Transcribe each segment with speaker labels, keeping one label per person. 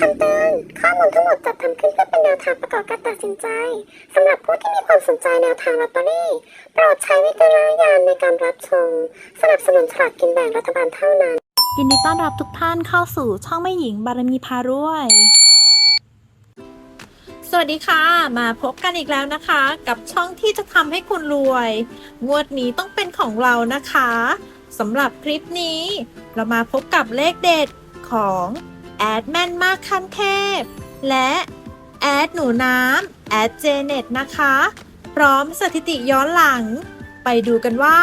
Speaker 1: คำเตือนข้อมูลทั้งหมดจัดทำขึ้นเพื่อเป็นแนวทางประกอบการตัดสินใจสำหรับผู้ที่มีความสนใจแนวทางลอตเตอรี่โปรดใช้วิจารณญาณในการรับชมสนับสนุนฉลากกินแบ่งรัฐบาลเท่านั้น
Speaker 2: ยินดีต้อนรับทุกท่านเข้าสู่ช่องแม่หญิงบารมีพารวย สวัสดีค่ะ มาพบกันอีกแล้วนะคะ กับช่องที่จะทำให้คุณรวย งวดนี้ต้องเป็นของเรานะคะสำหรับคลิปนี้ เรามาพบกับเลขเด็ดของ แอดแมนมากขั้นเทพ และแอดหนูน้ำแอดเจเน็ตนะคะ พร้อมสถิติย้อนหลัง ไปดูกันว่า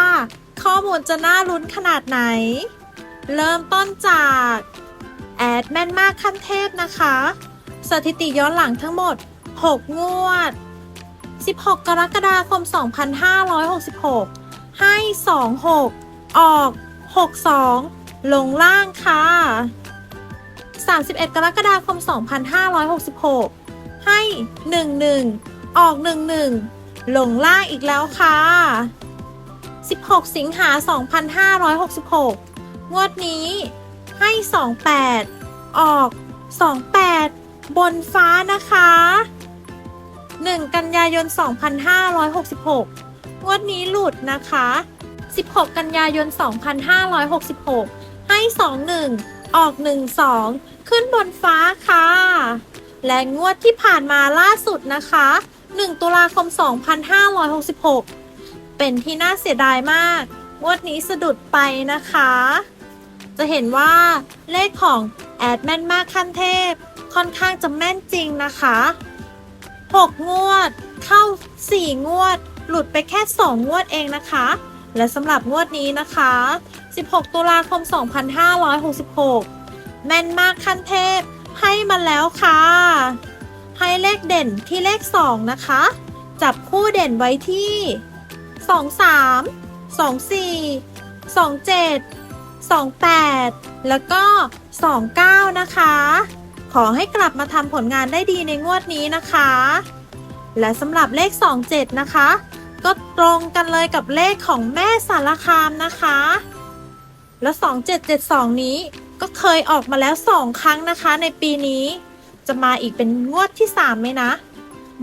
Speaker 2: ข้อมูลจะน่าลุ้นขนาดไหน เริ่มต้นจากแอดแม่นมากขั้นเทพนะคะ สถิติย้อนหลังทั้งหมด 6 งวด 16 กรกฎาคม 2566 ให้ 26 ออก 62 ลงล่างค่ะ 31 กรกฎาคม 2566 ให้ 11 ออก 11 หลงล่างอีกแล้วค่ะ 16 สิงหา 2566 งวดนี้ ให้ 28 ออก 28 บนฟ้านะคะ 1 กันยายน 2566 งวดนี้หลุดนะคะ 16 กันยายน 2566 ให้ 21 ออก 12 ขึ้นบนฟ้าค่ะ และงวดที่ผ่านมาล่าสุดนะคะ 1 ตุลาคม 2566 เป็นที่น่าเสียดายมาก งวดนี้สะดุดไปนะคะ จะเห็นว่าเลขของแอดแม่นมากขั้นเทพ ค่อนข้างจะแม่นจริงนะคะ 6 งวด เข้า 4 งวด หลุดไปแค่ 2 งวดเองนะคะ และสำหรับงวดนี้นะคะ 16 ตุลาคม 2566 แม่นมากขั้นเทพ ให้มาแล้วค่ะ ให้เลขเด่นที่เลข 2 นะคะ จับคู่เด่นไว้ที่ 23 24 27 28 แล้วก็ 29 นะคะ ขอให้กลับมาทำผลงานได้ดีในงวดนี้นะคะ และสำหรับเลข 27 นะคะ ก็ตรงกันเลยกับเลขของแม่สารคามนะคะ แล้ว 2772 นี้ก็เคยออกมาแล้ว 2 ครั้งนะคะในปีนี้ จะมาอีกเป็นงวดที่ 3 ไหมนะ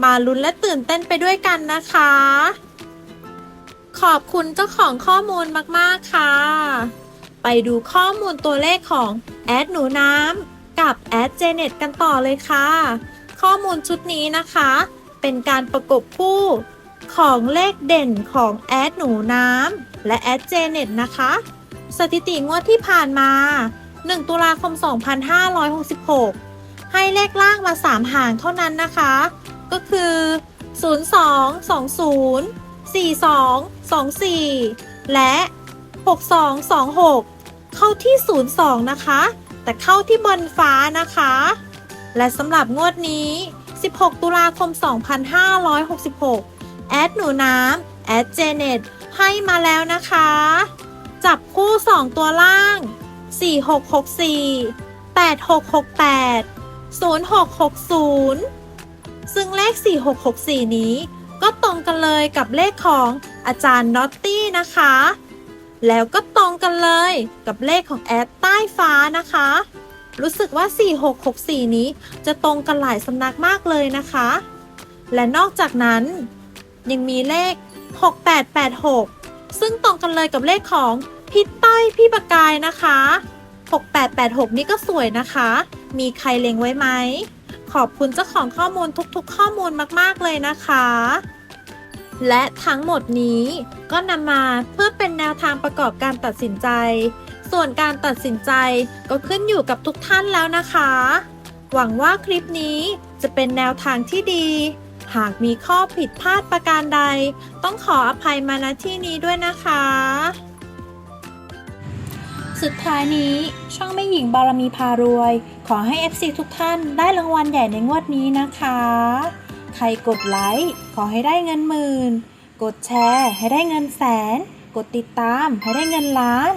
Speaker 2: มาลุ้นและตื่นเต้นไปด้วยกันนะคะ ขอบคุณเจ้าของข้อมูลมาก ๆ ค่ะ ไปดูข้อมูลตัวเลขของแอดหนูน้ำกับแอดเจเน็ตกันต่อเลยค่ะ ข้อมูลชุดนี้นะคะ เป็นการประกบคู่ ของเลขเด่นของแอดหนูน้ำและแอดเจเน็ตนะคะ สถิติงวดที่ผ่านมา 1 ตุลาคม 2566 ให้เลขล่างมา 3 หางเท่านั้นนะคะ ก็คือ 02 20 42 24 และ 6226 เข้าที่ 02 นะคะ แต่เข้าที่บนฟ้านะคะ และสำหรับงวดนี้ 16 ตุลาคม 2566 แอดหนูน้ำแอดเจเน็ตให้มาแล้วนะคะ จับคู่ 2 ตัวล่าง 4664 8668 0660 ซึ่งเลข 4664 นี้ ก็ตรงกันเลยกับเลขของอาจารย์นอตตี้นะคะ แล้วก็ตรงกันเลยกับเลขของแอดใต้ฟ้านะคะ รู้สึกว่า 4664 นี้จะตรงกันหลายสำนักมากเลยนะคะ และนอกจากนั้น ยังมีเลข 6886 ซึ่งตรงกันเลยกับเลขของพี่ต้อยพี่ประกายนะคะ 6886 นี่ก็สวยนะคะ มีใครเล็งไว้ไหม ขอบคุณเจ้าของข้อมูลทุกๆ ข้อมูลมากๆเลยนะคะ และทั้งหมดนี้ก็นำมาเพื่อเป็นแนวทางประกอบการตัดสินใจ ส่วนการตัดสินใจก็ขึ้นอยู่กับทุกท่านแล้วนะคะ หวังว่าคลิปนี้จะเป็นแนวทางที่ดี หากมีข้อผิดพลาดประการใด ต้องขออภัยมาณที่นี้ด้วยนะคะ สุดท้ายนี้ช่องไม่หญิงบารมีพารวย ขอให้ FC ทุกท่านได้รางวัลใหญ่ในงวดนี้นะคะ ใครกดไลค์ขอให้ได้เงินหมื่น กดแชร์ให้ได้เงินแสน กดติดตามให้ได้เงินล้าน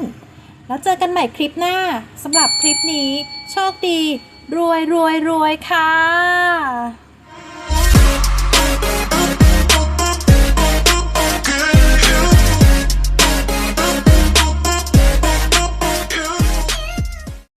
Speaker 2: แล้วเจอกันใหม่คลิปหน้าสำหรับคลิปนี้ โชคดี รวยรวยรวยค่ะ